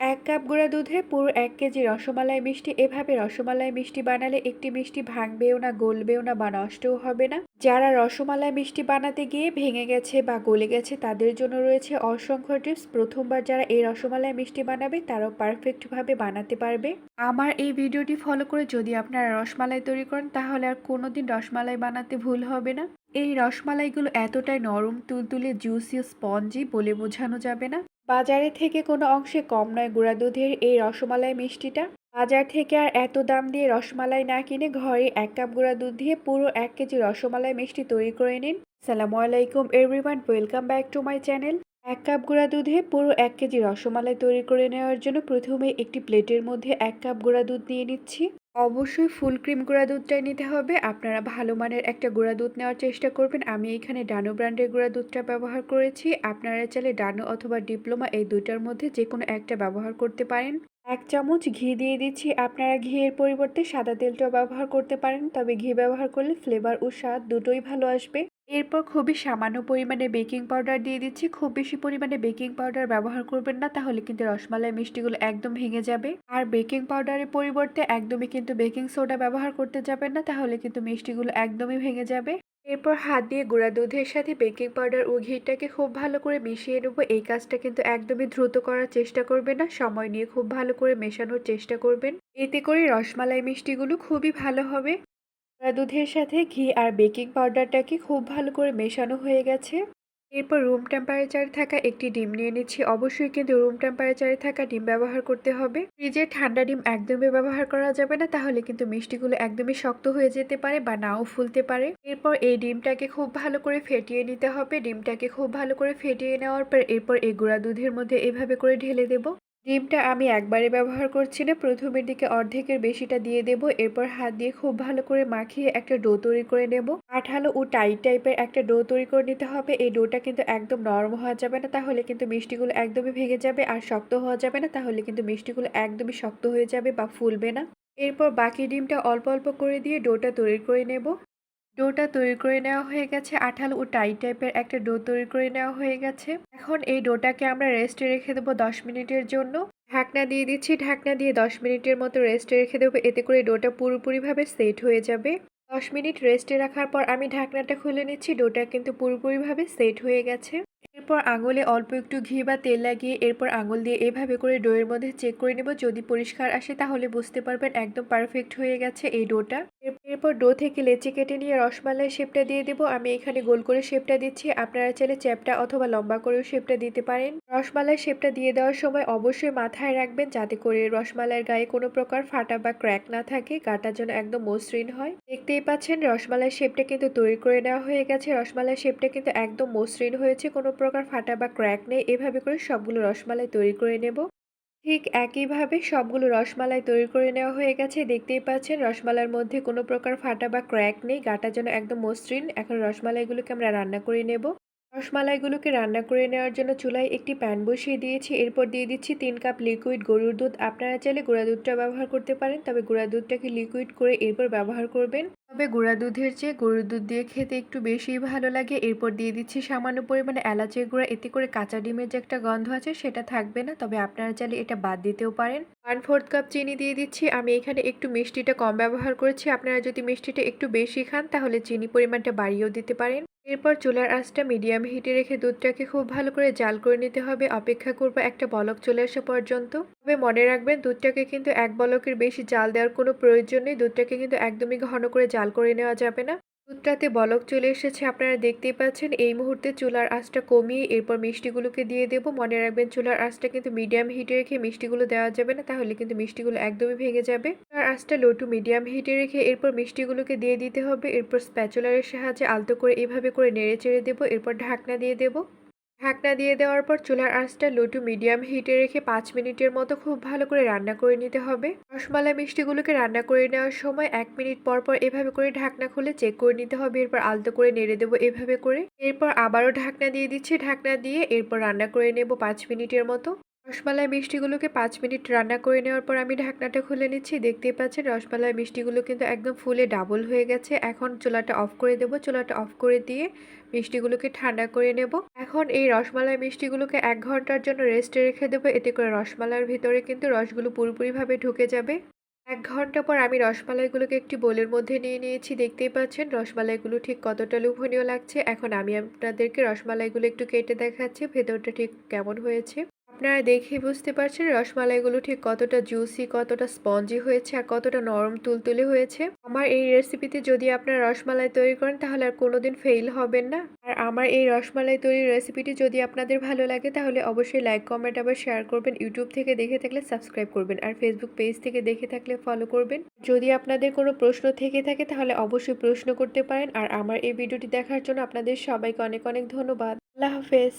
এক কাপ গুঁড়া দুধে পুরো এক কেজি রসমালাই মিষ্টি। এভাবে রসমালাই মিষ্টি বানালে একটি মিষ্টি ভাঙবেও না, গলবেও না বা নষ্টও হবে না। যারা রসমালাই মিষ্টি বানাতে গিয়ে ভেঙে গেছে বা গলে গেছে, তাদের জন্য রয়েছে অসংখ্য টিপস। প্রথমবার যারা এই রসমালাই মিষ্টি বানাবে, তারাও পারফেক্টভাবে বানাতে পারবে। আমার এই ভিডিওটি ফলো করে যদি আপনারা রসমালাই তৈরি করেন, তাহলে আর কোনোদিন রসমালাই বানাতে ভুল হবে না। এই রসমালাইগুলো এতটাই নরম, তুলতুলে, জুসি, স্পঞ্জি বলে বোঝানো যাবে না। বাজারে থেকে কোনো অংশে কম নয় গুঁড়া দুধের এই রসমালাই মিষ্টিটা। বাজার থেকে আর এত দাম দিয়ে রসমালাই না কিনে ঘরে এক কাপ গুঁড়া দুধ দিয়ে পুরো এক কেজি রসমালাই মিষ্টি তৈরি করে নিন। সালামু আলাইকুম everyone, welcome back to my channel. এক কাপ গুঁড়া দুধে পুরো এক কেজি রসমালাই তৈরি করে নেওয়ার জন্য প্রথমে একটি প্লেটের মধ্যে এক কাপ গুঁড়া দুধ নিয়ে নিচ্ছি। অবশ্যই ফুল ক্রিম গুঁড়া দুধটাই নিতে হবে। আপনারা ভালো মানের একটা গুঁড়া দুধ নেওয়ার চেষ্টা করবেন। আমি এখানে ডানো ব্র্যান্ডের গুঁড়া দুধটা ব্যবহার করেছি। আপনারা চাইলে ডানো অথবা ডিপ্লোমা এই দুইটার মধ্যে যে কোনো একটা ব্যবহার করতে পারেন। এক চামচ ঘি দিয়ে দিচ্ছি। আপনারা ঘিয়ের পরিবর্তে সাদা তেলটাও ব্যবহার করতে পারেন। তবে ঘি ব্যবহার করলে ফ্লেভার ও স্বাদ দুটোই ভালো আসবে। এরপর খুবই সামান্য পরিমাণে বেকিং পাউডার দিয়ে দিচ্ছি। খুব বেশি পরিমাণে বেকিং পাউডার ব্যবহার করবেন না, তাহলে কিন্তু রসমালাই মিষ্টিগুলো একদম ভেঙে যাবে। আর বেকিং পাউডারের পরিবর্তে একদমই কিন্তু বেকিং সোডা ব্যবহার করতে যাবেন না, তাহলে কিন্তু মিষ্টিগুলো একদমই ভেঙে যাবে। এরপর হাত দিয়ে গুঁড়া দুধের সাথে বেকিং পাউডার ও ঘিটাকে খুব ভালো করে মিশিয়ে নেব। এই কাজটা কিন্তু একদমই দ্রুত করার চেষ্টা করবেন না, সময় নিয়ে খুব ভালো করে মেশানোর চেষ্টা করবেন। এতে করে রসমালাই মিষ্টিগুলো খুবই ভালো হবে। দুধের সাথে ঘি আর বেকিং পাউডারটাকে খুব ভালো করে মেশানো হয়ে গেছে। এরপর রুম টেম্পারেচারে থাকা একটি ডিম নিয়ে নিচ্ছি। অবশ্যই কিন্তু রুম টেম্পারেচারে থাকা ডিম ব্যবহার করতে হবে। ফ্রিজের ঠান্ডা ডিম একদমই ব্যবহার করা যাবে না, তাহলে কিন্তু মিষ্টিগুলো একদমই শক্ত হয়ে যেতে পারে বা নাও ফুলতে পারে। এরপর এই ডিমটাকে খুব ভালো করে ফেটিয়ে নিতে হবে। ডিমটাকে খুব ভালো করে ফেটিয়ে নেওয়ার পর এরপর এই গুঁড়া দুধের মধ্যে এভাবে করে ঢেলে দেবো। ডিমটা আমি একবারে ব্যবহার করছি না। প্রথমের দিকে অর্ধেকের বেশিটা দিয়ে দেব, এরপর হাত দিয়ে খুব ভালো করে মাখিয়ে একটা ডো তৈরি করে নেব। আঠালো ও টাইট টাইপের একটা ডো তৈরি করে নিতে হবে। এই ডোটা কিন্তু একদম নরম হওয়া যাবে না, তাহলে কিন্তু মিষ্টিগুলো একদমই ভেঙে যাবে আর শক্ত হওয়া যাবে না, তাহলে কিন্তু মিষ্টিগুলো একদমই শক্ত হয়ে যাবে বা ফুলবে না। এরপর বাকি ডিমটা অল্প অল্প করে দিয়ে ডোটা তৈরি করে নেব। ডোটা তৈরি করে নেওয়া হয়ে গেছে। আঠাল ও টাই টাইপের একটা ডো তৈরি করে নেওয়া হয়ে গেছে। এখন এই ডোটাকে আমরা রেস্টে রেখে দেবো দশ মিনিটের জন্য। ঢাকনা দিয়ে দিচ্ছি। ঢাকনা দিয়ে দশ মিনিটের মতো রেস্টে রেখে দেবো। এতে করে ডোটা পুরোপুরিভাবে সেট হয়ে যাবে। দশ মিনিট রেস্টে রাখার পর আমি ঢাকনাটা খুলে নিচ্ছি। ডোটা কিন্তু পুরোপুরিভাবে সেট হয়ে গেছে। এরপর আঙুলে অল্প একটু ঘি বা তেল লাগিয়ে এরপর আঙুল দিয়ে এভাবে করে ডোয়ের মধ্যে চেক করে নেব। যদি পরিষ্কার আসে তাহলে বুঝতে পারবেন একদম পারফেক্ট হয়ে গেছে এই ডোটা। এরপর ডো থেকে লেচি কেটে নিয়ে রসমালাই শেপটা দিয়ে দেবো। আমি এখানে গোল করে শেপটা দিচ্ছি। আপনারা চাইলে চ্যাপটা অথবা লম্বা করেও শেপটা দিতে পারেন। রসমালাই শেপটা দিয়ে দেওয়ার সময় অবশ্যই মাথায় রাখবেন যাতে করে রসমালাইয়ের গায়ে কোনো প্রকার ফাটা বা ক্র্যাক না থাকে। গাটা যেন একদম মসৃণ হয়। দেখতেই পাচ্ছেন রসমালাই শেপটা কিন্তু তৈরি করে নেওয়া হয়ে গেছে। রসমালাই শেপটা কিন্তু একদম মসৃণ হয়েছে। কোনো প্রকার ফাটা বা ক্র্যাক নেই। এভাবে করে সবগুলো রসমালাই তৈরি করে নেব। ঠিক একইভাবে সবগুলো রসমালাই তৈরি করে নেওয়া হয়ে গেছে। দেখতেই পাচ্ছেন রসমালার মধ্যে কোনো প্রকার ফাটা বা ক্র্যাক নেই। গাটা যেন একদম মসৃণ। এখন রসমালাইগুলোকে আমরা রান্না করে নেব। রসমালাইগুলোকে রান্না করে নেওয়ার জন্য চুলায় একটি প্যান বসিয়ে দিয়েছি। এরপর দিয়ে দিচ্ছি তিন কাপ লিকুইড গরুর দুধ। আপনারা চাইলে গুঁড়া দুধটা ব্যবহার করতে পারেন, তবে গুঁড়া দুধটাকে লিকুইড করে এরপর ব্যবহার করবেন। তবে গুঁড়া দুধের চেয়ে গরুর দুধ দিয়ে খেতে একটু বেশি ভালো লাগে। এরপর দিয়ে দিচ্ছি সামান্য পরিমাণে এলাচের গুঁড়া। এতে করে কাঁচা ডিমের যে একটা গন্ধ আছে সেটা থাকবে না, তবে আপনারা চাইলে এটা বাদ দিতেও পারেন। ওয়ান ফোর্থ কাপ চিনি দিয়ে দিচ্ছি। আমি এখানে একটু মিষ্টিটা কম ব্যবহার করেছি। আপনারা যদি মিষ্টিটা একটু বেশি খান, তাহলে চিনি পরিমাণটা বাড়িয়েও দিতে পারেন। এরপর চুলার আঁচটা মিডিয়াম হিটে রেখে দুধটাকে খুব ভালো করে জাল করে নিতে হবে। অপেক্ষা করব একটা বলক চলে আসা পর্যন্ত। তবে মনে রাখবেন, দুধটাকে কিন্তু এক বলকের বেশি জাল দেওয়ার কোনো প্রয়োজন নেই। দুধটাকে কিন্তু একদমই ঘন করে জাল করে নেওয়া যাবে না। দুধটাতে বলক চলে এসেছে, আপনারা দেখতেই পাচ্ছেন। এই মুহূর্তে চুলার আঁচটা কমিয়ে এরপর মিষ্টিগুলোকে দিয়ে দেব। মনে রাখবেন, চুলার আঁচটা কিন্তু মিডিয়াম হিটে রেখে মিষ্টিগুলো দেওয়া যাবে না, তাহলে কিন্তু মিষ্টিগুলো একদমই ভেঙে যাবে। চুলার আঁচটা লো টু মিডিয়াম হিটে রেখে এরপর মিষ্টিগুলোকে দিয়ে দিতে হবে। এরপর স্প্যাচুলারের সাহায্যে আলতো করে এভাবে করে নেড়ে চেড়ে দেবো। এরপর ঢাকনা দিয়ে দেবো। ঢাকনা দিয়ে দেওয়ার পর চুলার আঁচটা লো টু মিডিয়াম হিটে রেখে পাঁচ মিনিটের মতো খুব ভালো করে রান্না করে নিতে হবে। রসমালাই মিষ্টিগুলোকে রান্না করে নেওয়ার সময় এক মিনিট পর পর এভাবে করে ঢাকনা খুলে চেক করে নিতে হবে, এরপর আলতো করে নেড়ে দেবো এভাবে করে। এরপর আবারও ঢাকনা দিয়ে দিচ্ছি, ঢাকনা দিয়ে এরপর রান্না করে নেব পাঁচ মিনিটের মতো। রসমালাই মিষ্টিগুলোকে পাঁচ মিনিট রান্না করে নেওয়ার পর আমি ঢাকনাটা খুলে নিচ্ছি। দেখতেই পাচ্ছেন রসমালাই মিষ্টিগুলো কিন্তু একদম ফুলে ডাবল হয়ে গেছে। এখন চুলাটা অফ করে দেব। চুলাটা অফ করে দিয়ে মিষ্টিগুলোকে ঠান্ডা করে নেব। এখন এই রসমালাই মিষ্টিগুলোকে এক ঘণ্টার জন্য রেস্টে রেখে দেব। এতে করে রসমালার ভিতরে কিন্তু রসগুলো পুরোপুরিভাবে ঢুকে যাবে। এক ঘণ্টা পর আমি রসমালাইগুলোকে একটি বোলের মধ্যে নিয়ে নিয়েছি। দেখতেই পাচ্ছেন রসমালাইগুলো ঠিক কতটা লোভনীয় লাগছে। এখন আমি আপনাদেরকে রসমালাইগুলো একটু কেটে দেখাচ্ছি ভেতরটা ঠিক কেমন হয়েছে। আপনারা দেখে বুঝতে পারছেন রসমালাইগুলো ঠিক কতটা জুসি, কতটা স্পঞ্জি হয়েছে আর কতটা নরম তুলতুলে হয়েছে। আমার এই রেসিপিতে যদি আপনারা রসমালাই তৈরি করেন তাহলে আর কোনোদিন ফেল হবেন না। আর আমার এই রসমালাই তৈরির রেসিপিটি যদি আপনাদের ভালো লাগে তাহলে অবশ্যই লাইক, কমেন্ট আবার শেয়ার করবেন। ইউটিউব থেকে দেখে থাকলে সাবস্ক্রাইব করবেন আর ফেসবুক পেজ থেকে দেখে থাকলে ফলো করবেন। যদি আপনাদের কোনো প্রশ্ন থেকে থাকে তাহলে অবশ্যই প্রশ্ন করতে পারেন আর আমার এই ভিডিওটি দেখার জন্য আপনাদের সবাইকে অনেক অনেক ধন্যবাদ। আল্লাহ হাফেজ।